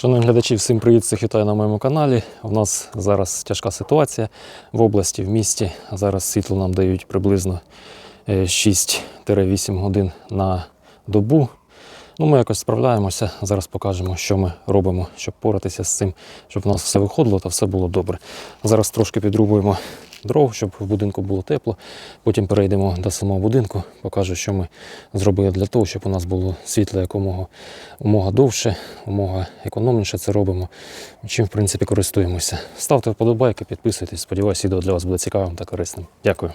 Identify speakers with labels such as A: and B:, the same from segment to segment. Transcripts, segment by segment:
A: Шановні глядачі, всім привіт, всіх вітаю на моєму каналі. У нас зараз тяжка ситуація в області, в місті. Зараз світло нам дають приблизно е, 6-8 годин на добу. Ну, ми якось справляємося. Зараз покажемо, що ми робимо, щоб поратися з цим, щоб у нас все виходило та все було добре. Зараз трошки підрубуємо дров, щоб в будинку було тепло. Потім перейдемо до самого будинку, покажу, що ми зробили для того, щоб у нас було світло якомога умога довше, умога економніше це робимо. Чим, в принципі, користуємося. Ставте вподобайки, підписуйтесь. Сподіваюся, відео для вас буде цікавим та корисним. Дякую.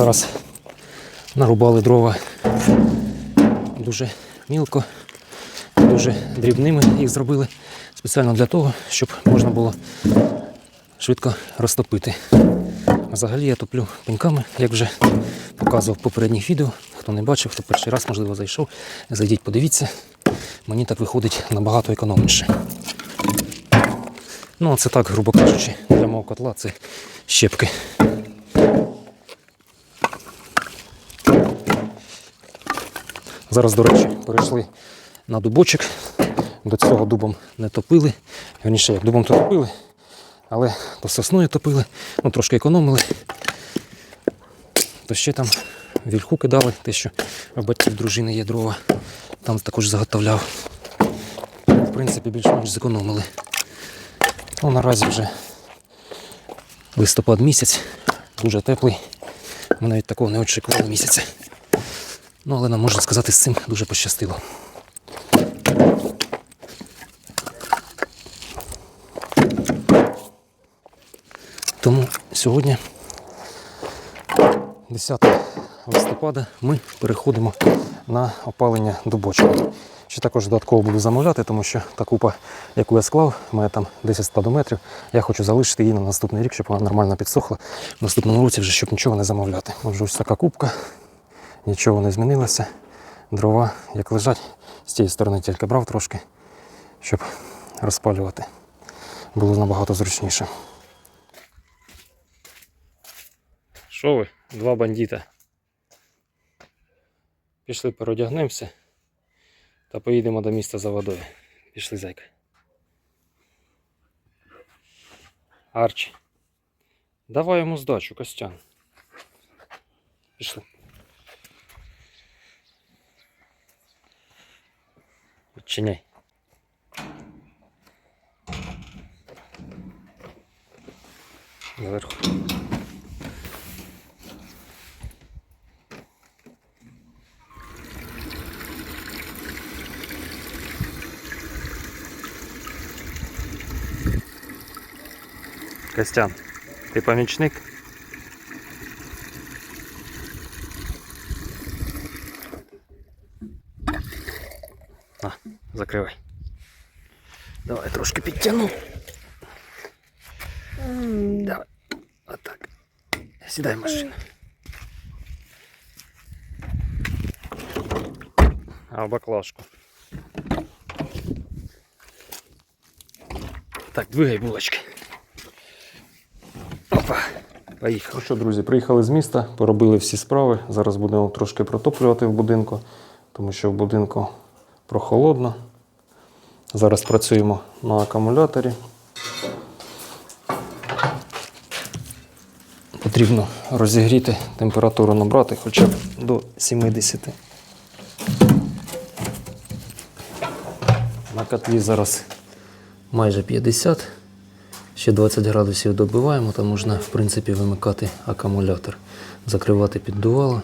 A: Зараз нарубали дрова дуже мілко, дуже дрібними їх зробили спеціально для того, щоб можна було швидко розтопити. Взагалі я топлю пеньками, як вже показував в попередніх відео. Хто не бачив, хто перший раз, можливо, зайшов, зайдіть, подивіться. Мені так виходить набагато економніше. Ну, а це так, грубо кажучи, для мого котла це щепки. Зараз, до речі, перейшли на дубочок. До цього дубом не топили. Вірніше, як дубом то топили, але то сосною топили, ну трошки економили. То ще там вільху кидали, те, що в батьків дружини є дрова. Там також заготовляв. В принципі, більш-менш зекономили. Ну, наразі вже листопад місяць, дуже теплий. Ми навіть такого не очікували місяця. Ну, але нам можна сказати, з цим дуже пощастило. Тому сьогодні, 10 листопада, ми переходимо на опалення дубочком. Ще також додатково буду замовляти, тому що та купа, яку я склав, має там 10 складометрів. Я хочу залишити її на наступний рік, щоб вона нормально підсохла. В наступному році вже щоб нічого не замовляти. Отже, ось така кубка нічого не змінилося. Дрова, як лежать, з цієї сторони тільки брав трошки, щоб розпалювати. Було набагато зручніше. Що ви? Два бандита. Пішли переодягнемося та поїдемо до міста за водою. Пішли зайка. Арчі. Давай йому здачу, Костян. Пішли. Відчиняй. Наверху. Костян, ти помічник? Закривай. Давай трошки підтягну. Давай. Отак. Сідай в машину. А в баклажку. Так, двигай булочки. Опа. Поїхали. Ну що, друзі, приїхали з міста, поробили всі справи. Зараз будемо трошки протоплювати в будинку, тому що в будинку прохолодно. Зараз працюємо на акумуляторі. Потрібно розігріти температуру набрати хоча б до 70. На котлі зараз майже 50. Ще 20 градусів добиваємо, там можна в принципі вимикати акумулятор, закривати піддувало,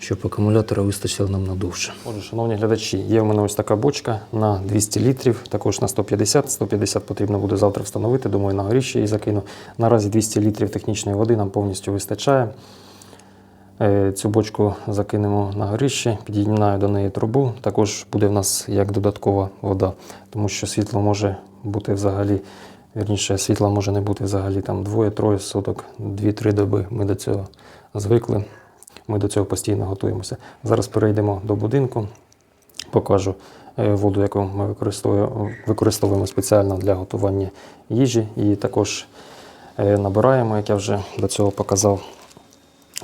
A: щоб акумулятора вистачило нам надовше. Отже, шановні глядачі, є в мене ось така бочка на 200 літрів, також на 150. 150 потрібно буде завтра встановити, думаю, на горіще її закину. Наразі 200 літрів технічної води нам повністю вистачає. Е, Цю бочку закинемо на горище, під'єднаю до неї трубу. Також буде в нас як додаткова вода, тому що світло може бути взагалі, вірніше, світла може не бути взагалі там двоє-троє суток, дві-три доби. Ми до цього звикли. Ми до цього постійно готуємося. Зараз перейдемо до будинку, покажу е, воду, яку ми використовуємо, спеціально для готування їжі. І також е, набираємо, як я вже до цього показав.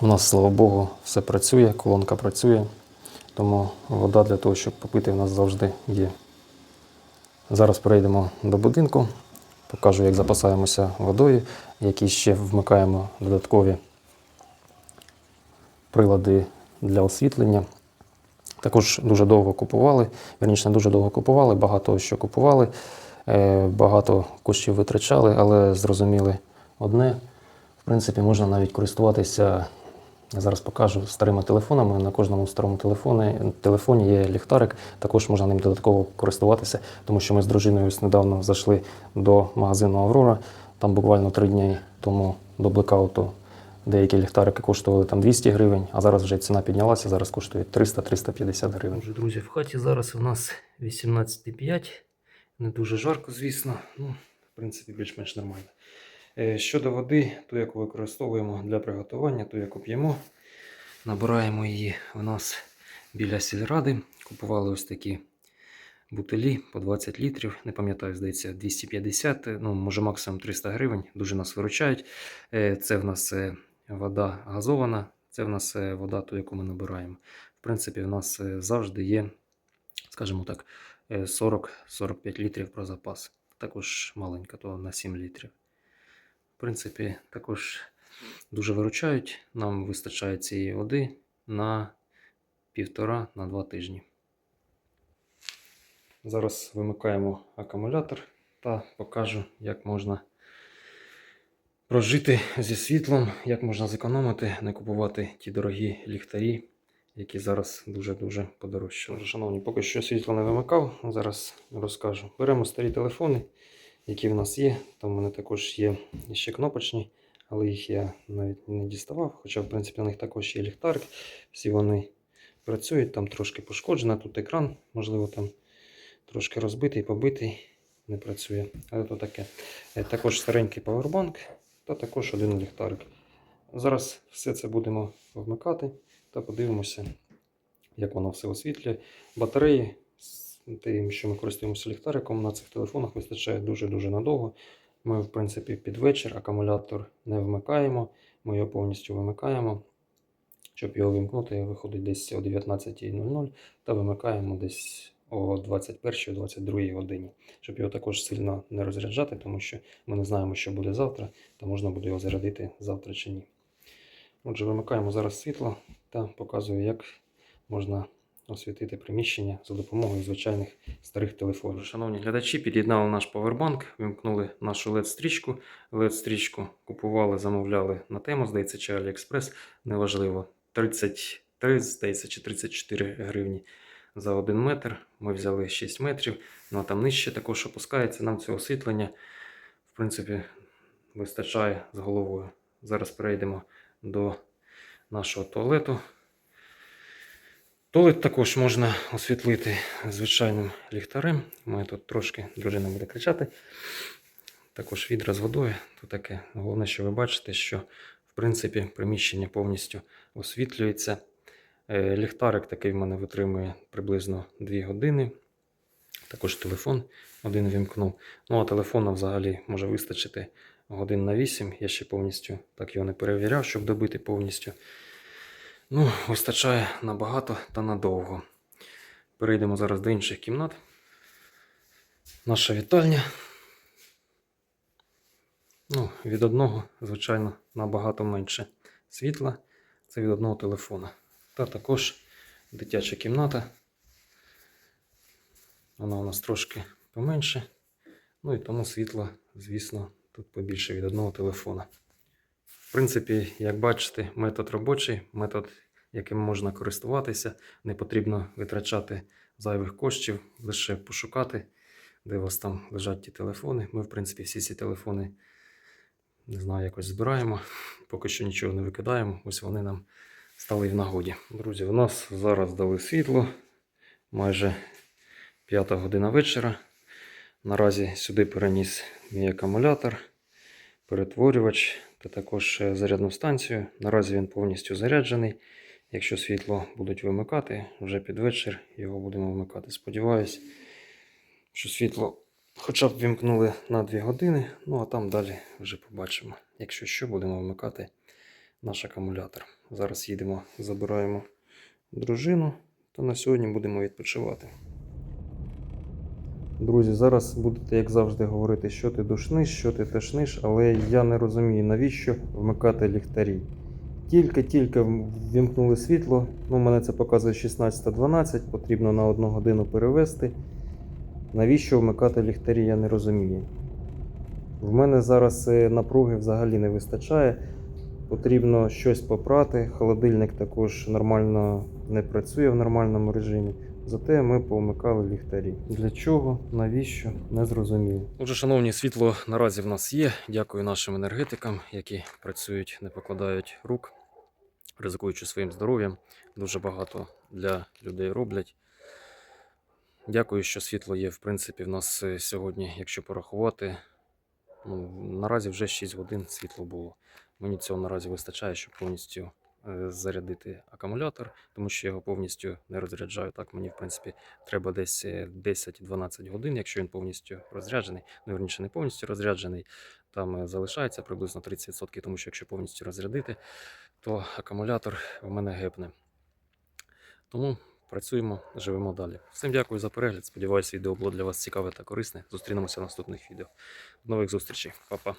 A: У нас, слава Богу, все працює, колонка працює, тому вода для того, щоб попити, у нас завжди є. Зараз перейдемо до будинку, покажу, як запасаємося водою, які ще вмикаємо додаткові прилади для освітлення. Також дуже довго купували, верніше, дуже довго купували, багато що купували, е, багато коштів витрачали, але зрозуміли одне. В принципі, можна навіть користуватися, я зараз покажу, старими телефонами. На кожному старому телефоні, телефоні є ліхтарик, також можна ним додатково користуватися, тому що ми з дружиною недавно зайшли до магазину Аврора. Там буквально три дні тому до блекауту деякі ліхтарики коштували там 200 гривень, а зараз вже ціна піднялася, зараз коштує 300-350 гривень. Отже, друзі, в хаті зараз у нас 18,5. Не дуже жарко, звісно. Ну, в принципі, більш-менш нормально. Е, Щодо води, ту, яку використовуємо для приготування, ту, яку п'ємо, набираємо її у нас біля сільради. Купували ось такі бутилі по 20 літрів. Не пам'ятаю, здається, 250, ну, може максимум 300 гривень. Дуже нас виручають. Е, Це в нас е, вода газована, це в нас е, вода, ту, яку ми набираємо. В принципі, в нас е, завжди є, скажімо так, е, 40-45 літрів про запас. Також маленька, то на 7 літрів. В принципі, також дуже виручають. Нам вистачає цієї води на півтора на два тижні. Зараз вимикаємо акумулятор та покажу, як можна прожити зі світлом, як можна зекономити, не купувати ті дорогі ліхтарі, які зараз дуже-дуже подорожчали. Шановні, поки що світло не вимикав, зараз розкажу. Беремо старі телефони, які в нас є. Там в мене також є ще кнопочні, але їх я навіть не діставав. Хоча, в принципі, на них також є ліхтарик. Всі вони працюють, там трошки пошкоджено, тут екран, можливо, там трошки розбитий, побитий, не працює. Але то таке. Е, Також старенький павербанк та також один ліхтарик. Зараз все це будемо вмикати та подивимося, як воно все освітлює. Батареї з тим, що ми користуємося ліхтариком, на цих телефонах вистачає дуже-дуже надовго. Ми, в принципі, під вечір акумулятор не вмикаємо, ми його повністю вимикаємо. Щоб його вимкнути, виходить десь о 19.00 та вимикаємо десь о 21-22 годині, щоб його також сильно не розряджати, тому що ми не знаємо, що буде завтра, та можна буде його зарядити завтра чи ні. Отже, вимикаємо зараз світло та показую, як можна освітити приміщення за допомогою звичайних старих телефонів. Шановні глядачі, під'єднали наш повербанк, вимкнули нашу LED-стрічку. LED-стрічку купували, замовляли на тему, здається, чи AliExpress, неважливо. 33, здається, чи 34 гривні за 1 метр. Ми взяли 6 метрів, ну а там нижче також опускається нам це освітлення. В принципі, вистачає з головою. Зараз перейдемо до нашого туалету. Туалет також можна освітлити звичайним ліхтарем. Ми тут трошки дружина буде кричати. Також відра з водою. Тут таке. Головне, що ви бачите, що в принципі приміщення повністю освітлюється. Е, Ліхтарик такий в мене витримує приблизно 2 години. Також телефон один вімкнув. Ну а телефона взагалі може вистачити годин на 8. Я ще повністю так його не перевіряв, щоб добити повністю. Ну, вистачає набагато та надовго. Перейдемо зараз до інших кімнат. Наша вітальня. Ну, від одного, звичайно, набагато менше світла. Це від одного телефона. Та також дитяча кімната. Вона у нас трошки поменше. Ну і тому світла, звісно, тут побільше від одного телефона. В принципі, як бачите, метод робочий, метод, яким можна користуватися. Не потрібно витрачати зайвих коштів, лише пошукати, де у вас там лежать ті телефони. Ми, в принципі, всі ці телефони не знаю, якось збираємо. Поки що нічого не викидаємо. Ось вони нам стали в нагоді. Друзі, у нас зараз дали світло. Майже п'ята година вечора. Наразі сюди переніс мій акумулятор, перетворювач та також е, зарядну станцію. Наразі він повністю заряджений. Якщо світло будуть вимикати, вже під вечір його будемо вмикати. Сподіваюсь, що світло хоча б вімкнули на 2 години, ну а там далі вже побачимо. Якщо що, будемо вмикати наш акумулятор. Зараз їдемо, забираємо дружину, та на сьогодні будемо відпочивати. Друзі, зараз будете, як завжди, говорити, що ти душниш, що ти тешниш, але я не розумію, навіщо вмикати ліхтарі. Тільки-тільки вімкнули світло, ну, мене це показує 16.12, потрібно на одну годину перевести. Навіщо вмикати ліхтарі, я не розумію. В мене зараз е, напруги взагалі не вистачає. Потрібно щось попрати. Холодильник також нормально не працює в нормальному режимі. Зате ми повмикали ліхтарі. Для чого? Навіщо? Не зрозуміло. Отже, шановні, світло наразі в нас є. Дякую нашим енергетикам, які працюють, не покладають рук, ризикуючи своїм здоров'ям. Дуже багато для людей роблять. Дякую, що світло є. В принципі, в нас е, сьогодні, якщо порахувати, ну, наразі вже 6 годин світло було. Мені цього наразі вистачає, щоб повністю е, зарядити акумулятор, тому що я його повністю не розряджаю. Так, мені, в принципі, треба десь е, 10-12 годин, якщо він повністю розряджений. Ну, верніше, не повністю розряджений. Там е, залишається приблизно 30%, тому що якщо повністю розрядити, то акумулятор в мене гепне. Тому працюємо, живемо далі. Всім дякую за перегляд. Сподіваюся, відео було для вас цікаве та корисне. Зустрінемося в наступних відео. До нових зустрічей. Па-па.